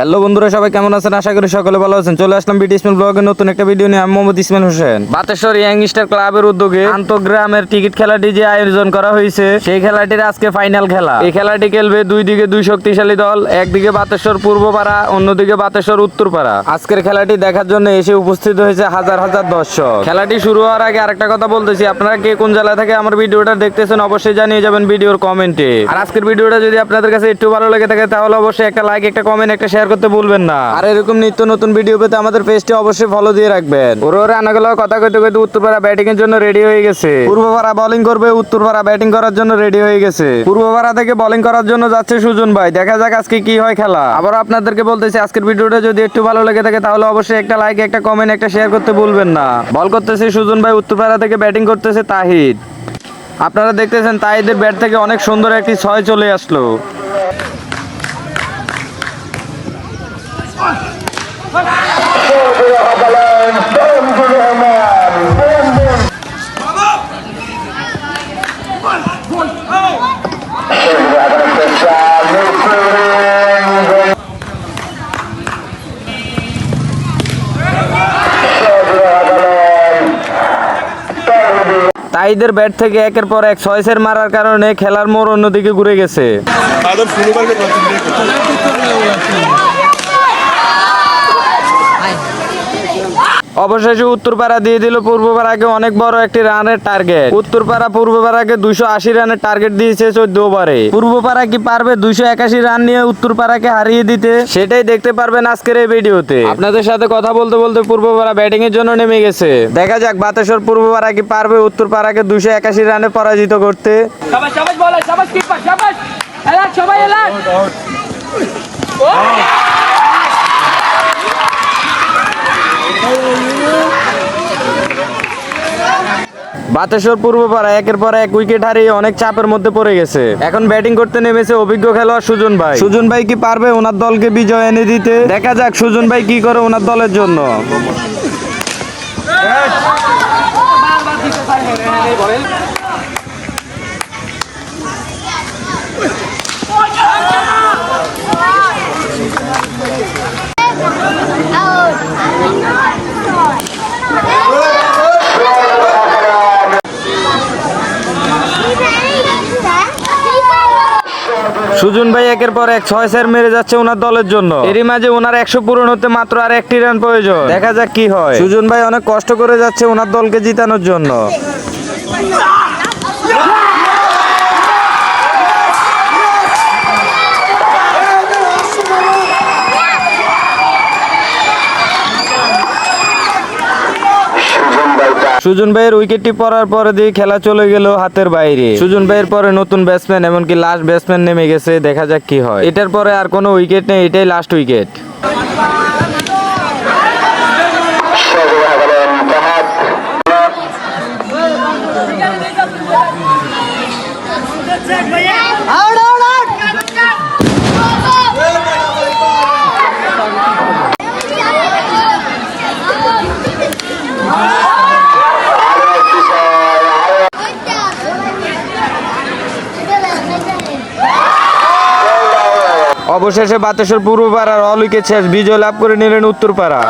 Hello বন্ধুরা সবাই কেমন আছেন? আশা করি সকলে ভালো আছেন। চলে আসলাম বিটি ইসমাইল ব্লগের নতুন একটা ভিডিও নিয়ে। আমি মোহাম্মদ ইসমাইল হোসেন। বাতেশ্বর ইয়াংস্টার ক্লাবের উদ্যোগে আন্তগ্রামের টিকিট খেলাটি যে আয়োজন করা হয়েছে সেই খেলাটির আজকে ফাইনাল খেলা। এই খেলাটি খেলবে দুই দিকে দুই শক্তিশালী দল একদিকে বাতেশ্বর পূর্বপাড়া অন্যদিকে বাতেশ্বর উত্তরপাড়া। আজকের খেলাটি দেখার জন্য এসে উপস্থিত হয়েছে হাজার হাজার দর্শক। খেলাটি শুরু হওয়ার আগে আরেকটা কথা বলতেছি আপনারা কে কোন জেলা থেকে আমার ভিডিওটা দেখতেছেন অবশ্যই জানিয়ে যাবেন ভিডিওর কমেন্টে। আর আজকের ভিডিওটা যদি আপনাদের কাছে একটু ভালো লেগে থাকে তাহলে অবশ্যই একটা লাইক একটা কমেন্ট একটা শেয়ার করতে ভুলবেন না। আর এরকম নিত্য নতুন ভিডিও পেতে আমাদের পেজটি অবশ্যই ফলো দিয়ে রাখবেন। ওর ওরে আনাগুলো কথা কইতে কইতে উত্তরপাড়া ব্যাটিং এর জন্য রেডি হয়ে গেছে। পূর্বপাড়া বোলিং করবে উত্তরপাড়া ব্যাটিং করার জন্য রেডি হয়ে গেছে। পূর্বপাড়া থেকে বোলিং করার জন্য যাচ্ছে সুজন ভাই। দেখা যাক আজকে কি হয় খেলা। আবার আপনাদেরকে বলতেছি আজকের ভিডিওটা যদি একটু ভালো লেগে থাকে তাহলে অবশ্যই একটা লাইক একটা কমেন্ট একটা শেয়ার করতে ভুলবেন না। বল করতেছে সুজন ভাই উত্তরপাড়া থেকে ব্যাটিং করতেছে তাহিদ। আপনারা দেখতেছেন তাহিদের ব্যাট থেকে অনেক সুন্দর একটি ছয় চলে আসলো। তাইদের ব্যাট থেকে একের পর এক ছয়সের মারার কারণে খেলার মোড় অন্যদিকে ঘুরে গেছে। অবশেষে উত্তরপাড়া দিয়ে দিল পূর্বপাড়াকে অনেক বড় একটি রানের টার্গেট। উত্তরপাড়া পূর্বপাড়াকে দুইশো আশি রানের টার্গেট দিয়েছে চোদ্দ ওভারে। পূর্বপাড়া কি পারবে দুইশো একাশি রান নিয়ে উত্তরপাড়াকে হারিয়ে দিতে? সেটাই দেখতে পারবেন আজকের এই ভিডিওতে। আপনাদের সাথে কথা বলতে বলতে পূর্বপাড়া ব্যাটিং এর জন্য নেমে গেছে। দেখা যাক বাতাসর পূর্বপাড়া কি পারবে উত্তরপাড়াকে দুইশো একাশি রানে পরাজিত করতে। সবাই বাতেশ্বর পূর্বপাড়া একের পর এক উইকেট হারিয়ে অনেক চাপের মধ্যে পড়ে গেছে। এখন ব্যাটিং করতে নেমেছে অভিজ্ঞ খেলোয়াড় সুজন ভাই। সুজন ভাই কি পারবে ওনার দলকে বিজয় এনে দিতে? দেখা যাক সুজন ভাই কি করে ওনার দলের জন্য। সুজন ভাই একের পর এক ছয় স্যার মেরে যাচ্ছে ওনার দলের জন্য। এরই মাঝে ওনার একশো পূরণ হতে মাত্র আর একটি রান প্রয়োজন। দেখা যাক কি হয়। সুজন ভাই অনেক কষ্ট করে যাচ্ছে ওনার দলকে জিতানোর জন্য। সুজন ভাইয়ের উইকেটটি পড়ার পরে দিয়ে খেলা চলে গেল হাতের বাইরে। সুজন ভাইয়ের পরে নতুন ব্যাটসম্যান এমনকি লাস্ট ব্যাটসম্যান নেমে গেছে, দেখা যাক কি হয়। এটার পরে আর কোনো উইকেট নেই, এটাই লাস্ট উইকেট অবশেষে বাতাসের পূর্ব পাড়ার অলিকে শেষ বিজয় লাভ করে নিলেন উত্তরপাড়া।